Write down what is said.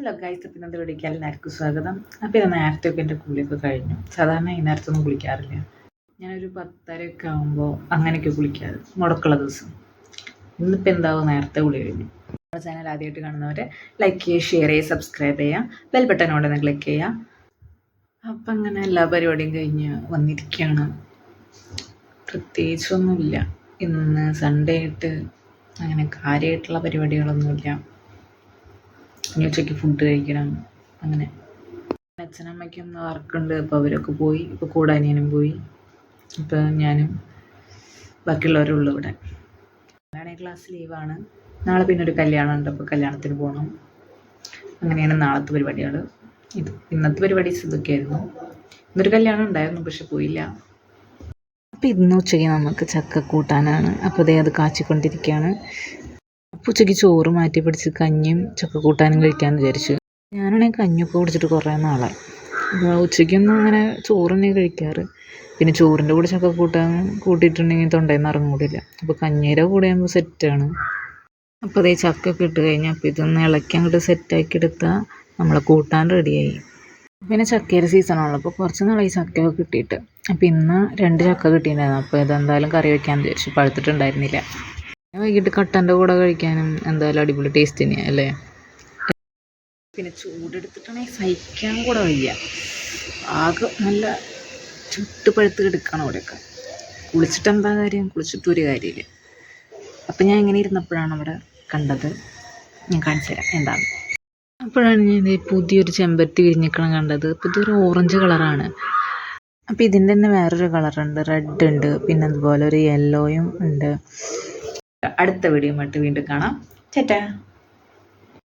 Hello guys അപ്പം വിളിക്കാൻ എല്ലാവർക്കും സ്വാഗതം. അപ്പോൾ ഇത് നേരത്തെയൊക്കെ എന്റെ കുളിയൊക്കെ കഴിഞ്ഞു. സാധാരണ ഈ നേരത്തൊന്നും കുളിക്കാറില്ല. ഞാനൊരു പത്തരയൊക്കെ ആകുമ്പോൾ അങ്ങനെയൊക്കെ കുളിക്കാറ്. മുടക്കുള്ള ദിവസം. ഇന്നിപ്പോൾ എന്താവും? നേരത്തെ കുളി കഴിഞ്ഞു. നമ്മുടെ ചാനൽ ആദ്യമായിട്ട് കാണുന്നവരെ ലൈക്ക് ചെയ്യുക ഷെയർ ചെയ്യുക സബ്സ്ക്രൈബ് ചെയ്യുക. ബെൽ ബട്ടൺ ഉണ്ടെന്ന് ക്ലിക്ക് ചെയ്യുക. അപ്പം അങ്ങനെ എല്ലാ പരിപാടിയും കഴിഞ്ഞ് വന്നിരിക്കുകയാണ്. പ്രത്യേകിച്ചൊന്നുമില്ല. ഇന്ന് സൺഡേ ആയിട്ട് അങ്ങനെ കാര്യമായിട്ടുള്ള പരിപാടികളൊന്നുമില്ല. ഇനി ഉച്ചയ്ക്ക് ഫുഡ് കഴിക്കണം. അങ്ങനെ. അച്ഛനമ്മയ്ക്കും വർക്കുണ്ട് അപ്പോൾ അവരൊക്കെ പോയി. ഇപ്പോൾ കൂടെ അനിയനും പോയി. ഇപ്പോൾ ഞാനും ബാക്കിയുള്ളവരും ഉള്ളു ഇവിടെ. നാളെ ക്ലാസ് ലീവാണ് നാളെ പിന്നെ ഒരു കല്യാണം ഉണ്ട് അപ്പോൾ കല്യാണത്തിന് പോകണം അങ്ങനെയാണ് നാളത്തെ പരിപാടികൾ ഇത് ഇന്നത്തെ പരിപാടി ഇതൊക്കെയായിരുന്നു ഇന്നൊരു കല്യാണം ഉണ്ടായിരുന്നു പക്ഷെ പോയില്ല. അപ്പോൾ ഇന്ന് ഉച്ചയ്ക്ക് നമുക്ക് ചക്ക കൂട്ടാനാണ്. അപ്പോൾ അതേ അത് കാച്ചിക്കൊണ്ടിരിക്കുകയാണ്. ഉച്ചയ്ക്ക് ചോറ് മാറ്റി പിടിച്ച് കഞ്ഞിയും ചക്ക കൂട്ടാനും കഴിക്കാമെന്ന് വിചാരിച്ചു. ഞാനാണെങ്കിൽ കഞ്ഞിയൊക്കെ കുടിച്ചിട്ട് കുറേ നാളായി. ഉച്ചയ്ക്കൊന്നും അങ്ങനെ ചോറ് തന്നെ കഴിക്കാറ്. പിന്നെ ചോറിന്റെ കൂടെ ചക്ക കൂട്ടാൻ കൂട്ടിയിട്ടുണ്ടെങ്കിൽ തൊണ്ടയിൽ നിന്ന് ഇറങ്ങൂടില്ല. അപ്പോൾ കഞ്ഞീരെ കൂടെ ആകുമ്പോൾ സെറ്റാണ് അപ്പോൾ അതേ ചക്കൊക്കെ ഇട്ട് കഴിഞ്ഞാൽ അപ്പോൾ ഇതൊന്ന് ഇളക്കി അങ്ങോട്ട് സെറ്റാക്കി എടുത്താൽ നമ്മളെ കൂട്ടാൻ റെഡിയായി പിന്നെ ചക്കയുടെ സീസണാണല്ലോ അപ്പോൾ കുറച്ച് നാളായി ചക്കയൊക്കെ കിട്ടിയിട്ട്. അപ്പോൾ ഇന്ന് രണ്ട് ചക്ക കിട്ടിയിട്ടുണ്ടായിരുന്നു. അപ്പോൾ ഇതെന്തായാലും കറി വയ്ക്കാമെന്ന് വിചാരിച്ചു പഴുത്തിട്ടുണ്ടായിരുന്നില്ല. വൈകിട്ട് കട്ടന്റെ കൂടെ കഴിക്കാനും എന്തായാലും അടിപൊളി ടേസ്റ്റ് തന്നെയാണ് അല്ലേ? പിന്നെ ചൂടെടുത്തിട്ടാണെങ്കിൽ സഹിക്കാൻ കൂടെ വയ്യ. ആകെ നല്ല ചുട്ട് പഴുത്ത് കിടക്കണം അവിടെയൊക്കെ. കുളിച്ചിട്ട് എന്താ കാര്യം? കുളിച്ചിട്ട് ഒരു കാര്യമില്ല. അപ്പം ഞാൻ ഇങ്ങനെ ഇരുന്നപ്പോഴാണ് അവിടെ കണ്ടത്. ഞാൻ കാണിച്ചു തരാം എന്താണ്. അപ്പോഴാണ് ഞാൻ പുതിയൊരു ചെമ്പരത്തി വിരിഞ്ഞിക്കണം കണ്ടത്. അപ്പോൾ ഇതൊരു ഓറഞ്ച് കളറാണ്. അപ്പോൾ ഇതിന്റെ തന്നെ വേറൊരു കളറുണ്ട്. റെഡ് ഉണ്ട്. പിന്നെ അതുപോലെ ഒരു യെല്ലോയും ഉണ്ട്. അടുത്ത വീഡിയോ വീണ്ടും കാണാം. ചേട്ടാ